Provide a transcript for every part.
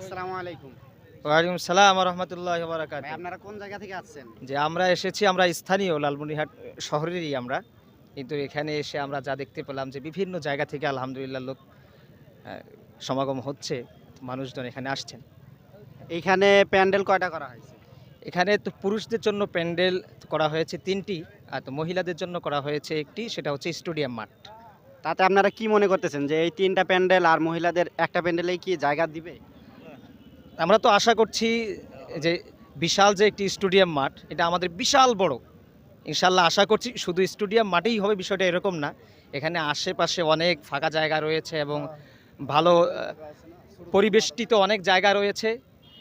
আসসালামু আলাইকুম। ওয়ালাইকুম সালাম রহমতুল্লাহ বারাকাত। আপনারা কোন জায়গা থেকে আসছেন? যে আমরা এসেছি আমরা স্থানীয় লালমনিরহাট শহরেরই আমরা। কিন্তু এখানে এসে আমরা যা দেখতে পেলাম যে বিভিন্ন জায়গা থেকে আলহামদুলিল্লাহ লোক সমাগম হচ্ছে মানুষজন এখানে আসছেন। এইখানে প্যান্ডেল কয়টা করা হয়েছে? এখানে তো পুরুষদের জন্য প্যান্ডেল করা হয়েছে তিনটি আর তো মহিলাদের জন্য করা হয়েছে একটি সেটা হচ্ছে স্টেডিয়াম মাঠ। তাতে আপনারা কি মনে করতেছেন যে এই তিনটা প্যান্ডেল আর মহিলাদের একটা প্যান্ডেলেই কি জায়গা দিবে? আমরা তো আশা করছি যে বিশাল যে একটি স্টেডিয়াম মাঠ এটা আমাদের বিশাল বড়। ইনশাল্লাহ আশা করছি শুধু স্টেডিয়াম মাঠেই হবে বিষয়টা এরকম না। এখানে আশেপাশে অনেক ফাঁকা জায়গা রয়েছে এবং ভালো পরিবেষ্টিত অনেক জায়গা রয়েছে।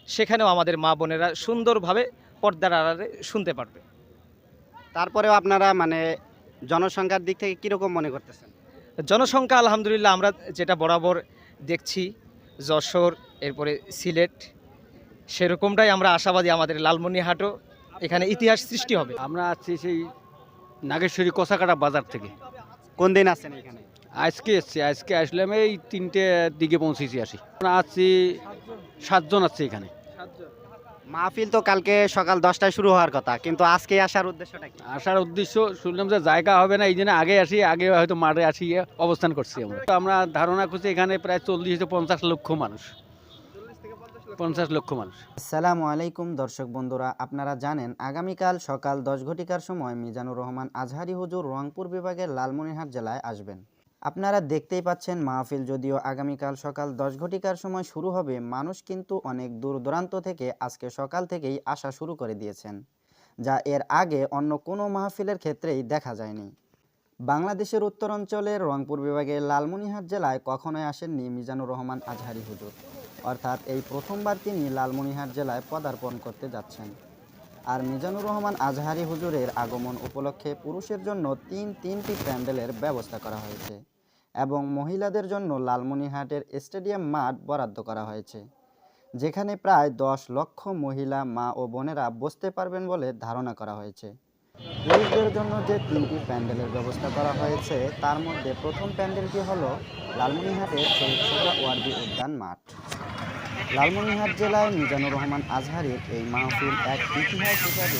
সেখানেও আমাদের মা বোনেরা সুন্দরভাবে পর্দার আড়ালে শুনতে পারবে। তারপরেও আপনারা মানে জনসংখ্যার দিক থেকে কীরকম মনে করতেছেন? জনসংখ্যা আলহামদুলিল্লাহ আমরা যেটা বরাবর দেখছি যশোর এরপরে সিলেট সেরকমটাই আমরা আশাবাদী আমাদের লালমনিরহাটও এখানে ইতিহাস সৃষ্টি হবে। আমরা আছি সেই নাগেশ্বরী কষাকাটা বাজার থেকে। কোন দিন আসছেন এখানে? আজকে এসছি আজকে আসলাম এই তিনটে দিকে পৌঁছেছি আসি। আমরা আছি সাতজন আছে এখানে। মাহফিল তো কালকে সকাল দশটায় শুরু হওয়ার কথা কিন্তু আজকে আসার উদ্দেশ্যটা কি? আসার উদ্দেশ্য শুনলাম যে জায়গা হবে না এই জন্য আগে আসি আগে হয়তো মাঠে আসি অবস্থান করছি আমরা। তো আমরা ধারণা করছি এখানে প্রায় চল্লিশ থেকে পঞ্চাশ লক্ষ মানুষ। পঞ্চাশ লক্ষ মানুষ। আসসালামু আলাইকুম দর্শক বন্ধুরা, আপনারা জানেন আগামীকাল সকাল দশ ঘটিকার সময় মিজানুর রহমান আজহারি হুজুর রংপুর বিভাগের লালমনিরহাট জেলায় আসবেন। আপনারা দেখতেই পাচ্ছেন মাহফিল, যদিও আগামীকাল সকাল দশ ঘটিকার সময় শুরু হবে, মানুষ কিন্তু অনেক দূর দূরান্ত থেকে আজকে সকাল থেকেই আসা শুরু করে দিয়েছেন, যা এর আগে অন্য কোনো মাহফিলের ক্ষেত্রেই দেখা যায়নি। বাংলাদেশের উত্তরাঞ্চলের রংপুর বিভাগের লালমনিহাট জেলায় কখনোই আসেননি মিজানুর রহমান আজহারি হুজুর। অর্থাৎ এই প্রথমবার তিনি লালমনিরহাট জেলায় পদার্পণ করতে যাচ্ছেন। আর মিজানুর রহমান আজহারি হুজুরের আগমন উপলক্ষে পুরুষের জন্য তিন তিনটি প্যান্ডেলের ব্যবস্থা করা হয়েছে এবং মহিলাদের জন্য লালমনিরহাটের স্টেডিয়াম মাঠ বরাদ্দ করা হয়েছে, যেখানে প্রায় দশ লক্ষ মহিলা মা ও বোনেরা বসতে পারবেন বলে ধারণা করা হয়েছে। পুরুষদের জন্য যে তিনটি প্যান্ডেলের ব্যবস্থা করা হয়েছে, তার মধ্যে প্রথম প্যান্ডেলটি হলো লালমনিরহাটের শহীদ ওয়ার্দি উদ্যান মাঠ। লালমনিরহাট জেলায় মিজানুর রহমান আজহারের এই মাহফিল এক ইতিহাস হিসাবে।